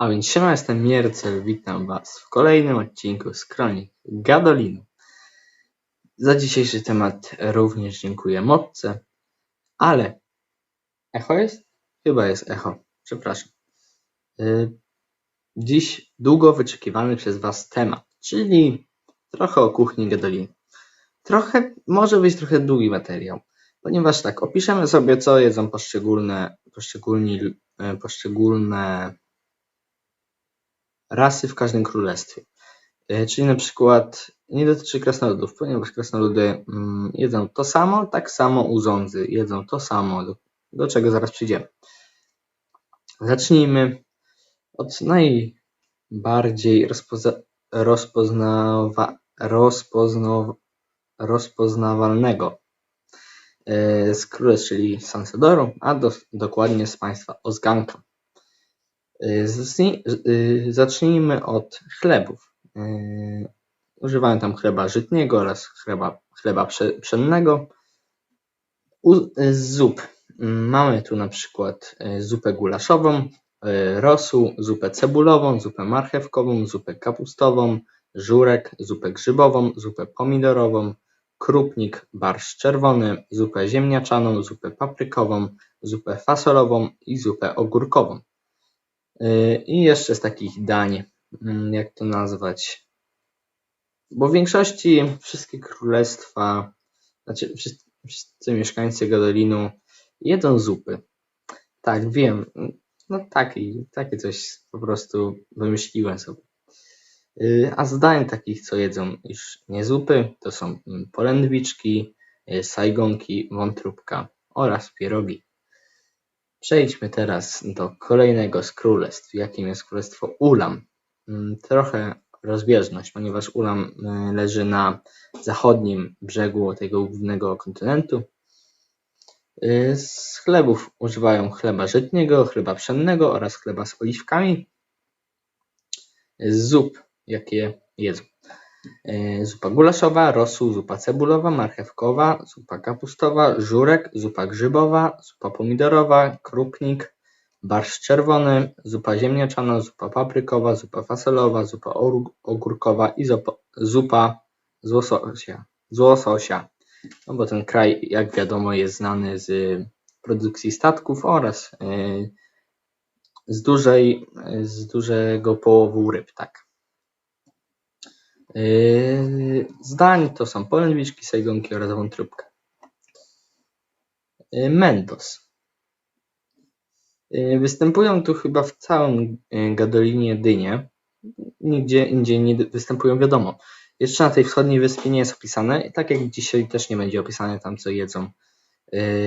A więc siema, jestem Miercel, witam was w kolejnym odcinku z Kronik Gadolinu. Za dzisiejszy temat również dziękuję Motce, ale echo jest? Chyba jest echo, przepraszam. Y, dziś długo wyczekiwany przez was temat, czyli trochę o kuchni Gadolinu. Trochę, może być trochę długi materiał, ponieważ tak, opiszemy sobie co jedzą poszczególne, poszczególni, y, poszczególne rasy w każdym królestwie. E, czyli na przykład nie dotyczy krasnoludów, ponieważ krasnoludy mm, jedzą to samo, tak samo uządzy jedzą to samo, do, do czego zaraz przyjdziemy. Zacznijmy od najbardziej rozpoza, rozpoznawa, rozpozna, rozpoznawalnego e, z królestw, czyli Sansedoru, a do, dokładnie z państwa Ozganka. Y, y, zacznijmy od chlebów. Y, używałem tam chleba żytniego oraz chleba, chleba pszennego. Z zup mamy tu na przykład zupę gulaszową, rosół, zupę cebulową, zupę marchewkową, zupę kapustową, żurek, zupę grzybową, zupę pomidorową, krupnik, barszcz czerwony, zupę ziemniaczaną, zupę paprykową, zupę fasolową i zupę ogórkową. I jeszcze z takich dań, mm, jak to nazwać? Bo w większości wszystkie królestwa, znaczy wszyscy, wszyscy mieszkańcy Gadolinu jedzą zupy. Tak, wiem. No taki, takie coś po prostu wymyśliłem sobie. Y, a z dań takich, co jedzą już nie zupy, to są mm, polędwiczki, y, sajgonki, wątróbka oraz pierogi. Przejdźmy teraz do kolejnego z królestw, jakim jest królestwo Ulam. Mm, trochę rozbieżność, ponieważ Ulam y, leży na zachodnim brzegu tego głównego kontynentu. Y, z chlebów używają chleba żytniego, chleba pszennego oraz chleba z oliwkami. Z zup, jakie jedzą. E, zupa gulaszowa, rosół, zupa cebulowa, marchewkowa, zupa kapustowa, żurek, zupa grzybowa, zupa pomidorowa, krupnik, barszcz czerwony, zupa ziemniaczana, zupa paprykowa, zupa fasolowa, zupa ogórkowa i zupa z łososia. Z łososia. No bo ten kraj, jak wiadomo, jest znany z produkcji statków oraz e, z, dużej, z dużego połowu ryb, tak. Yy, zdań to są polędwiczki, sajgonki oraz wątróbka. Yy, Mentos. Yy, występują tu chyba w całym Gadolinie dynie. Nigdzie indziej nie występują, wiadomo. Jeszcze na tej wschodniej wyspie nie jest opisane, tak jak dzisiaj też nie będzie opisane tam, co jedzą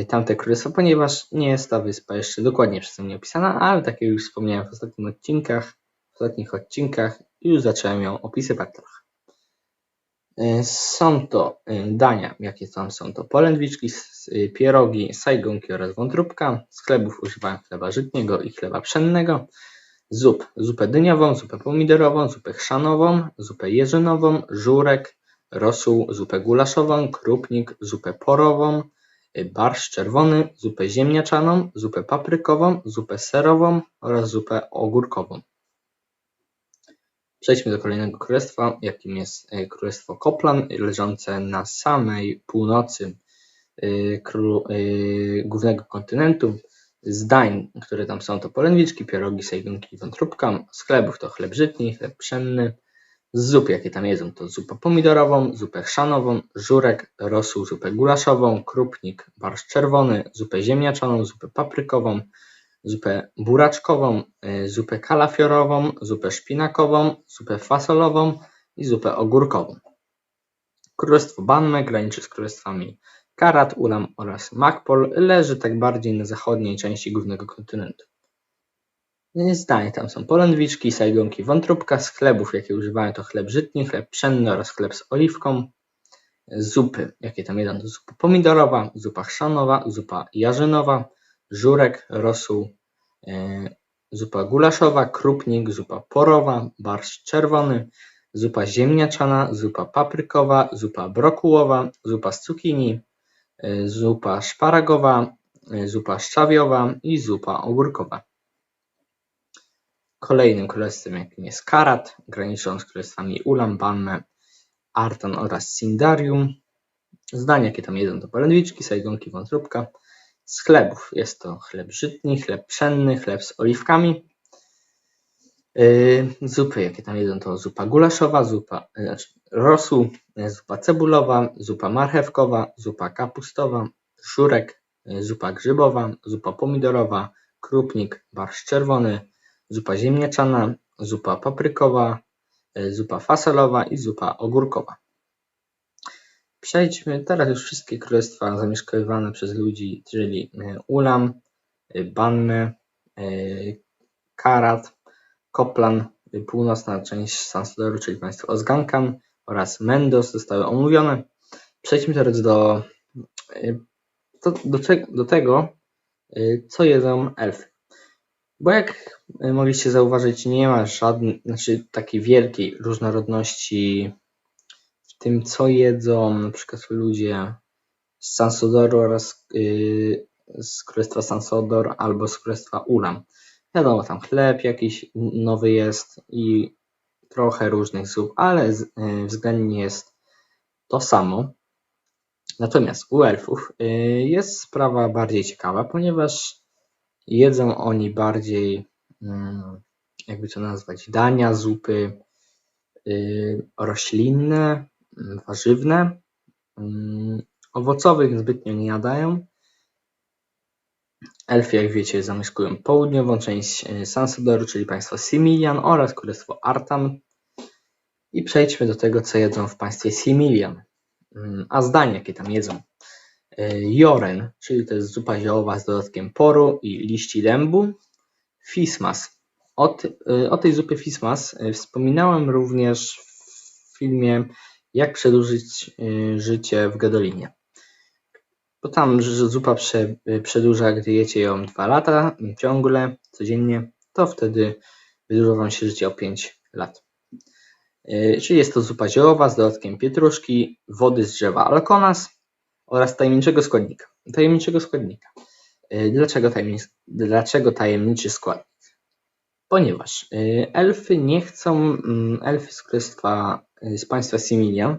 tamte królestwa, ponieważ nie jest ta wyspa jeszcze dokładnie przeze mnie opisana, ale tak jak już wspomniałem w ostatnich odcinkach, w ostatnich odcinkach już zacząłem ją opisywać trochę. E, są to e, dania, jakie tam są to polędwiczki, e, pierogi, sajgonki oraz wątróbka. Z chlebów używają chleba żytniego i chleba pszennego. Zup, zupę dyniową, zupę pomidorową, zupę chrzanową, zupę jeżynową, żurek, rosół, zupę gulaszową, krupnik, zupę porową, barszcz czerwony, zupę ziemniaczaną, zupę paprykową, zupę serową oraz zupę ogórkową. Przejdźmy do kolejnego królestwa, jakim jest e, Królestwo Koplan, leżące na samej północy e, e, głównego kontynentu. Z dań, które tam są, to polędwiczki, pierogi, sejgonki, wątróbka. Z chlebów to chleb żytni, chleb pszenny. Z zup, jakie tam jedzą, to zupę pomidorową, zupę chrzanową, żurek, rosół, zupę gulaszową, krupnik, barszcz czerwony, zupę ziemniaczaną, zupę paprykową, zupę buraczkową, y, zupę kalafiorową, zupę szpinakową, zupę fasolową i zupę ogórkową. Królestwo Banme graniczy z królestwami Karat, Ulam oraz Makpol, leży tak bardziej na zachodniej części głównego kontynentu. Zdanie tam są polędwiczki, sajgonki, wątróbka, z chlebów jakie używają to chleb żytni, chleb pszenny oraz chleb z oliwką. Zupy, jakie tam jedzą to zupa pomidorowa, zupa chrzanowa, zupa jarzynowa, żurek, rosół, e, zupa gulaszowa, krupnik, zupa porowa, barszcz czerwony, zupa ziemniaczana, zupa paprykowa, zupa brokułowa, zupa z cukinii, e, zupa szparagowa, e, zupa szczawiowa i zupa ogórkowa. Kolejnym królestwem, jakim jest Karat, graniczą z królestwami Ulam, Banme, Arton oraz Sindarium. Z dań, jakie tam jedzą, to polędwiczki, sajgonki, wątróbka. Z chlebów jest to chleb żytni, chleb pszenny, chleb z oliwkami. Yy, zupy, jakie tam jedzą, to zupa gulaszowa, zupa yy, znaczy rosół, yy, zupa cebulowa, zupa marchewkowa, zupa kapustowa, żurek, yy, zupa grzybowa, zupa pomidorowa, krupnik, barszcz czerwony, zupa ziemniaczana, zupa paprykowa, zupa fasolowa i zupa ogórkowa. Przejdźmy teraz już wszystkie królestwa zamieszkiwane przez ludzi, czyli yy, Ulam, Banne, yy, Karat, Koplan, yy, północna część Sansodoru, czyli państwo Ozgankan oraz Mendos zostały omówione. Przejdźmy teraz do, do, do, do tego, co jedzą elfy. Bo jak mogliście zauważyć, nie ma żadnej, znaczy takiej wielkiej różnorodności tym, co jedzą na przykład ludzie z Sansodoru oraz yy, z Królestwa Sansodor albo z Królestwa Ulam. Wiadomo, tam chleb jakiś nowy jest i trochę różnych zup, ale z, yy, względnie jest to samo. Natomiast u elfów yy, jest sprawa bardziej ciekawa, ponieważ jedzą oni bardziej, mm, jakby to nazwać, dania, zupy yy, roślinne, warzywne. Mm, Owocowych zbytnio nie jadają. Elfy, jak wiecie, zamieszkują południową część yy, Sansodoru, czyli państwo Similian oraz królestwo Artam. I przejdźmy do tego, co jedzą w państwie Similian. Mm, A zdania, jakie tam jedzą. Yy, Joren, czyli to jest zupa ziołowa z dodatkiem poru i liści dębu. Fismas. O, yy, o tej zupie Fismas wspominałem również w filmie Jak przedłużyć yy, życie w Gadolinie. Bo tam zupa prze, yy, przedłuża, gdy jecie ją 2 lata ciągle, codziennie, to wtedy wydłuża wam się życie o 5 lat. Czyli jest to zupa ziołowa z dodatkiem pietruszki, wody z drzewa alkonas oraz tajemniczego składnika. Tajemniczego składnika. Dlaczego, tajemnic, dlaczego tajemniczy składnik? Ponieważ elfy nie chcą, mm, elfy z królestwa, z państwa Similia,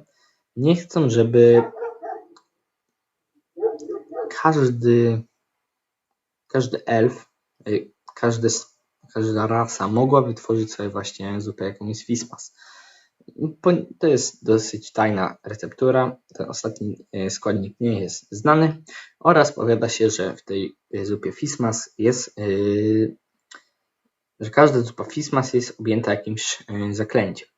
nie chcą, żeby każdy, każdy elf, yy, każdy, każda rasa mogła wytworzyć sobie właśnie zupę, jaką jest To jest dosyć tajna receptura. Ten ostatni e, składnik nie jest znany oraz powiada się, że w tej e, zupie Fismas jest, e, że każda zupa Fismas jest objęta jakimś e, zaklęciem.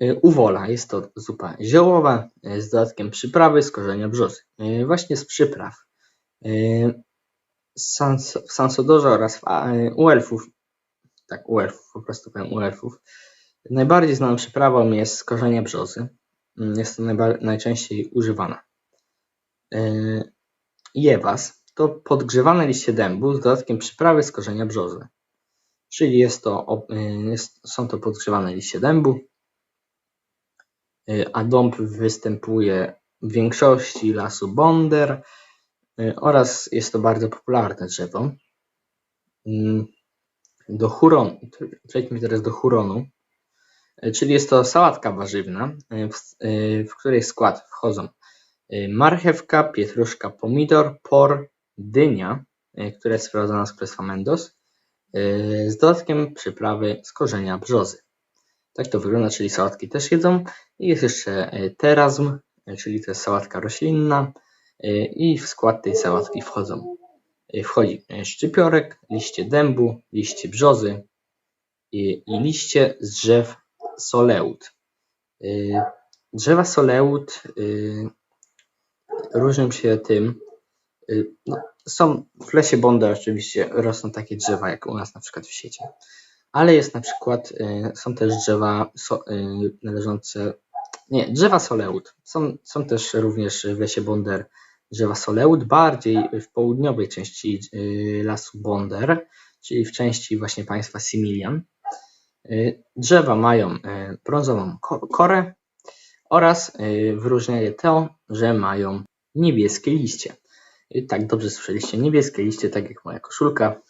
E, Uwola jest to zupa ziołowa e, z dodatkiem przyprawy z korzenia brzozy. E, Właśnie z przypraw. W Sansodorze oraz w, u tak u po prostu powiem u Najbardziej znaną przyprawą jest z korzenia brzozy. Jest to najczęściej używana. Jewas to podgrzewane liście dębu z dodatkiem przyprawy z korzenia brzozy. Czyli jest to, jest, są to podgrzewane liście dębu, a dąb występuje w większości lasu Bonder yy, oraz jest to bardzo popularne drzewo. Yy, Do huronu, przejdźmy teraz do huronu. czyli jest to sałatka warzywna, y, w, y, w której skład wchodzą y, marchewka, pietruszka, pomidor, por, dynia, y, która jest sprowadzona z królestwa Mendos, y, z dodatkiem przyprawy z korzenia brzozy. Tak to wygląda, czyli sałatki też jedzą. I jest jeszcze y, terazm, y, czyli to jest sałatka roślinna y, i w skład tej sałatki wchodzą wchodzi szczypiorek, liście dębu, liście brzozy i, i liście z drzew soleut. Drzewa soleut różnią się tym, no, są w lesie Bonda oczywiście rosną takie drzewa jak u nas na przykład w sieci, ale jest na przykład, y, są też drzewa so, y, należące, nie, drzewa soleut, są, są też również w lesie Bonder drzewa soleut, bardziej w południowej części y, lasu Bonder, czyli w części właśnie państwa Similian. Drzewa mają brązową ko- korę oraz wyróżnia je to, że mają niebieskie liście. Y, Tak, dobrze słyszeliście, niebieskie liście, tak jak moja koszulka.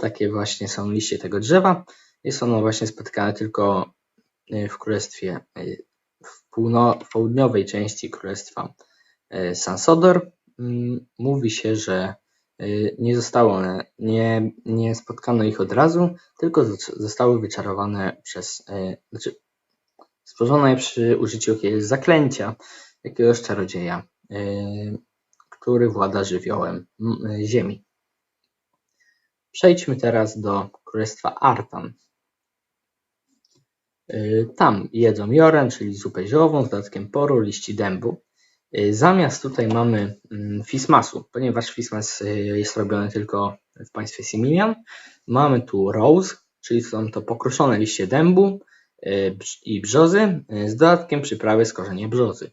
Takie właśnie są liście tego drzewa. Jest ono właśnie spotykane tylko y, w królestwie, y, w, półno, w południowej części królestwa y, Sansodor. Mm, mówi się, że nie zostało one, nie, nie spotkano ich od razu, tylko zostały wyczarowane przez, znaczy stworzone przy użyciu jakiegoś zaklęcia, jakiegoś czarodzieja, który włada żywiołem ziemi. Przejdźmy teraz do królestwa Artan. Y, tam jedzą joren, czyli zupę ziołową z dodatkiem poru, liści dębu. Y, zamiast tutaj mamy mm, fismasu, ponieważ fismas y, jest robiony tylko w państwie Similian, mamy tu rose, czyli są to pokruszone liście dębu i brzozy z dodatkiem przyprawy z korzenia brzozy.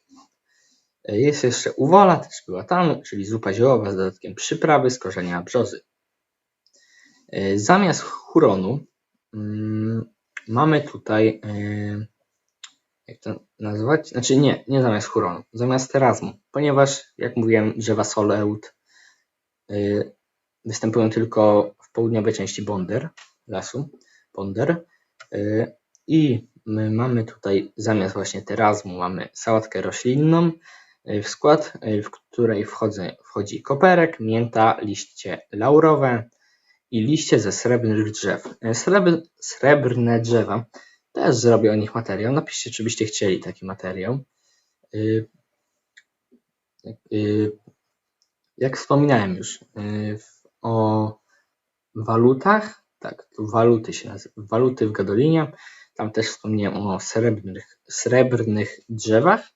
Jest jeszcze uwola, też była tam, czyli zupa ziołowa z dodatkiem przyprawy z korzenia brzozy. E, zamiast huronu mm, mamy tutaj, e, jak to nazwać? Znaczy nie, nie zamiast huronu, zamiast terazmu, ponieważ jak mówiłem drzewa soleut e, występują tylko w południowej części Bonder, lasu, Bonder i my mamy tutaj zamiast właśnie terazmu mamy sałatkę roślinną, w skład, w której wchodzi, wchodzi koperek, mięta, liście laurowe, i liście ze srebrnych drzew. E, srebr, srebrne drzewa. Też zrobię o nich materiał. Napiszcie, czy byście chcieli taki materiał. Y, y, jak wspominałem już o walutach, tak, waluty się nazywa, waluty w Gadolinie. Tam też wspomniałem o srebrnych, srebrnych drzewach.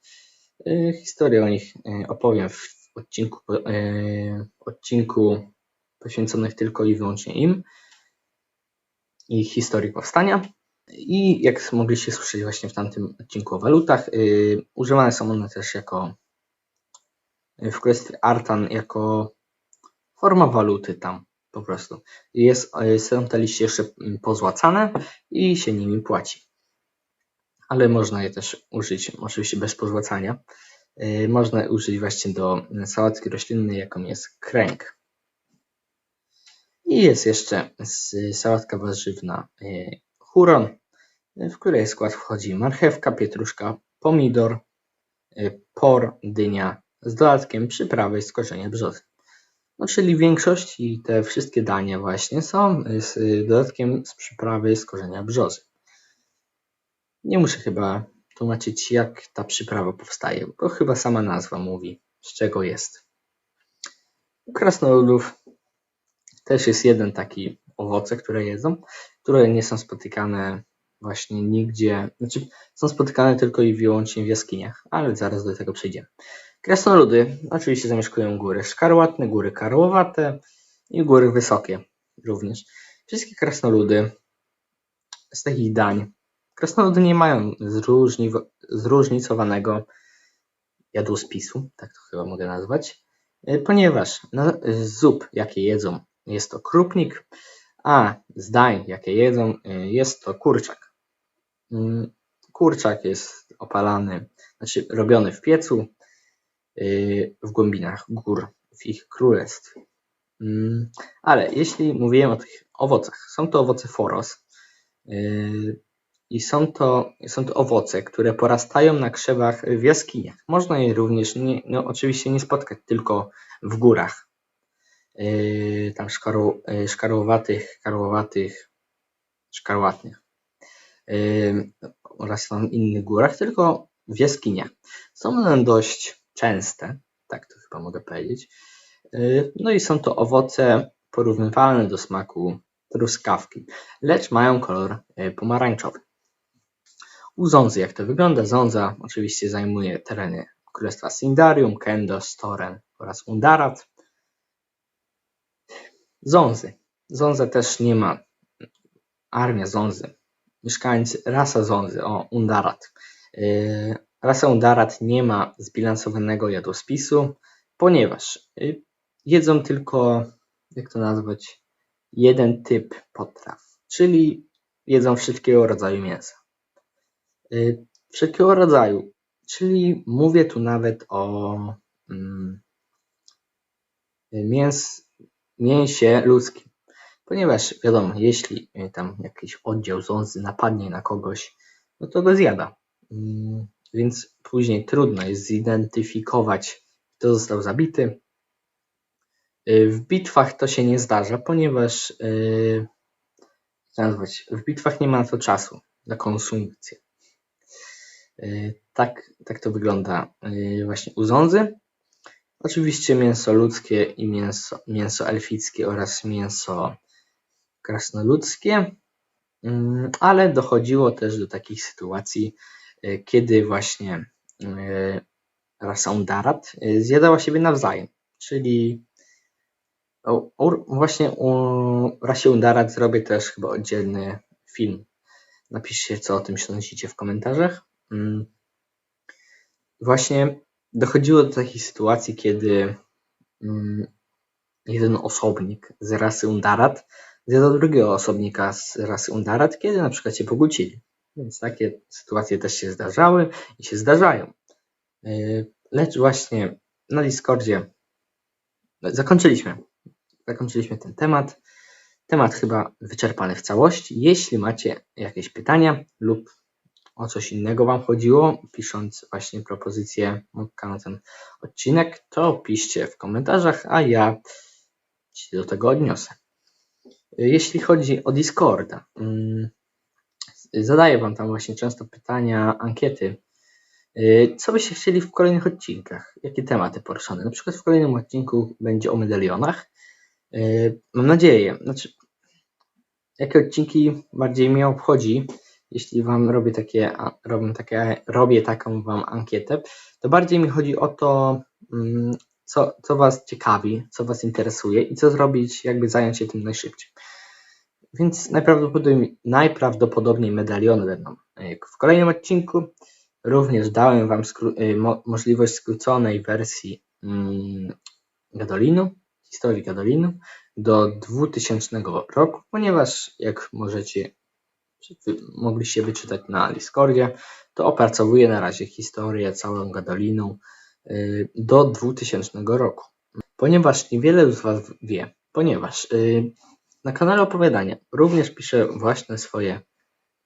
Historię o nich opowiem w odcinku, odcinku poświęconych tylko i wyłącznie im i historii powstania. I jak mogliście słyszeć właśnie w tamtym odcinku o walutach, yy, używane są one też jako y, w kwestii Artan jako forma waluty tam po prostu. Jest, y, są te liście jeszcze pozłacane i się nimi płaci. Ale można je też użyć oczywiście bez pozłacania. Yy, można użyć właśnie do sałatki roślinnej, jaką jest kręg. I jest jeszcze sałatka warzywna e, huron, w której skład wchodzi marchewka, pietruszka, pomidor, e, por, dynia z dodatkiem przyprawy z korzenia brzozy. No, czyli większość i te wszystkie dania właśnie są z dodatkiem z przyprawy z korzenia brzozy. Nie muszę chyba tłumaczyć jak ta przyprawa powstaje, bo chyba sama nazwa mówi z czego jest. U krasnoludów też jest jeden taki owoce, które jedzą, które nie są spotykane właśnie nigdzie, znaczy są spotykane tylko i wyłącznie w jaskiniach, ale zaraz do tego przejdziemy. Krasnoludy oczywiście zamieszkują góry szkarłatne, góry karłowate i góry wysokie również. Wszystkie krasnoludy z takich dań, krasnoludy nie mają zróżni, zróżnicowanego jadłospisu, tak to chyba mogę nazwać, ponieważ zup, jakie jedzą jest to krupnik, a z dań, jakie jedzą, y, jest to kurczak. Mm, kurczak jest opalany, znaczy robiony w piecu y, w głębinach gór, w ich królestwie. Ale jeśli mówiłem o tych owocach, są to owoce foros y, i są to, są to owoce, które porastają na krzewach w jaskiniach. Można je również, nie, no oczywiście nie spotkać tylko w górach, tam szkarł, yy, szkarłowatych, karłowatych, szkarłatnych yy, oraz tam innych górach, tylko w jaskiniach. Są one dość częste, tak to chyba mogę powiedzieć. No i są to owoce porównywalne do smaku truskawki, lecz mają kolor pomarańczowy. U Zonzy jak to wygląda? Zonza oczywiście zajmuje tereny Królestwa Sindarium, Kendo, Storen oraz Undarat. Zonzy. Zonza też nie ma. Armia Zonzy. Mieszkańcy, rasa Zonzy, o, Undarat. Yy, rasa Undarat nie ma zbilansowanego jadłospisu, ponieważ yy, jedzą tylko, jak to nazwać, jeden typ potraw, czyli jedzą wszystkiego rodzaju mięsa. Yy, wszelkiego rodzaju, czyli mówię tu nawet o mm, mięs, mięsie ludzkim. ponieważ wiadomo, jeśli y, tam jakiś oddział ząsy napadnie na kogoś, no to go zjada. Mm, Więc później trudno jest zidentyfikować, kto został zabity. Y, W bitwach to się nie zdarza, ponieważ nazwać, w bitwach nie ma na to czasu, na konsumpcję. Tak, tak to wygląda właśnie u ządzy. Oczywiście mięso ludzkie i mięso, mięso elfickie oraz mięso krasnoludzkie, Mm, ale dochodziło też do takich sytuacji, y, kiedy właśnie y, rasa Undarat y, zjadała siebie nawzajem, czyli właśnie o rasie Undarat zrobię też chyba oddzielny film. Napiszcie, co o tym sądzicie w komentarzach. Mm. Właśnie dochodziło do takiej sytuacji, kiedy mm, jeden osobnik z rasy Undarat zjadał drugiego osobnika z rasy Undarat, kiedy na przykład się pokłócili. Więc takie sytuacje też się zdarzały i się zdarzają. Yy, Lecz właśnie na Discordzie zakończyliśmy. Zakończyliśmy ten temat. Temat chyba wyczerpany w całości. Jeśli macie jakieś pytania lub o coś innego Wam chodziło, pisząc właśnie propozycję na ten odcinek, to piszcie w komentarzach, a ja się do tego odniosę. Jeśli chodzi o Discorda, mm, zadaję Wam tam właśnie często pytania, ankiety. Yy, Co byście chcieli w kolejnych odcinkach? Jakie tematy poruszone? Na przykład w kolejnym odcinku będzie o medalionach. Yy, Mam nadzieję, znaczy, jakie odcinki bardziej mnie obchodzi, jeśli Wam robię takie, robię takie, robię taką Wam ankietę, to bardziej mi chodzi o to, mm, co, co Was ciekawi, co Was interesuje i co zrobić, jakby zająć się tym najszybciej. Więc najprawdopodobniej, najprawdopodobniej medaliony będą y, w kolejnym odcinku. Również dałem Wam skró- y, mo- możliwość skróconej wersji mm, Gadolinu, historii Gadolinu do 2000 roku, ponieważ jak możecie, czy mogliście wyczytać na Discordzie, to opracowuję na razie historię całą Gadolinu y, do 2000 roku. Ponieważ niewiele z Was wie, ponieważ y, na kanale opowiadania również piszę właśnie swoje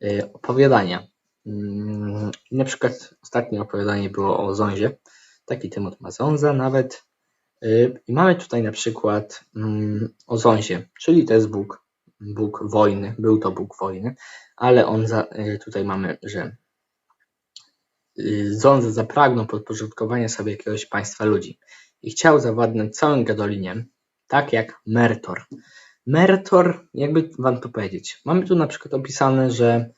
y, opowiadania. Mm, Na przykład ostatnie opowiadanie było o Zązie. Taki temat ma Ząza nawet. I mamy tutaj na przykład mm, o Zązie, czyli to jest Bóg, Bóg wojny, był to Bóg wojny, ale on za, y, tutaj mamy, że y, Ząza zapragnął podporządkowania sobie jakiegoś państwa ludzi i chciał zawładnąć całym Gadoliniem, tak jak Mertor. Mertor, jakby wam to powiedzieć, mamy tu na przykład opisane, że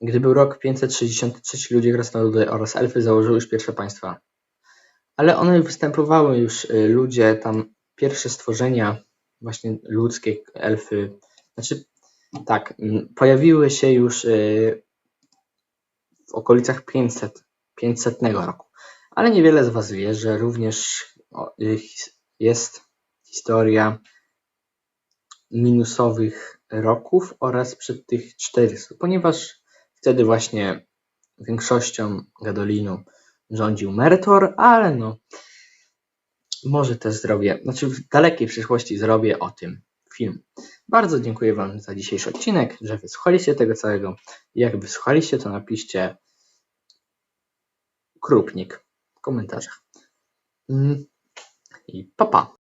gdy był rok 563, ludzie krasnoludy oraz elfy założyły już pierwsze państwa. Ale one występowały już, y, ludzie, tam pierwsze stworzenia, właśnie ludzkie, elfy, znaczy tak, mm, pojawiły się już y, w okolicach 500, 500 roku. Ale niewiele z Was wie, że również y, jest historia minusowych roków oraz przed tych 400, ponieważ wtedy właśnie większością Gadolinu rządził Mertor, ale no może też zrobię, znaczy w dalekiej przyszłości zrobię o tym film. Bardzo dziękuję Wam za dzisiejszy odcinek, że wysłuchaliście tego całego. Jak wysłuchaliście, to napiszcie krupnik w komentarzach. Mm, I pa pa.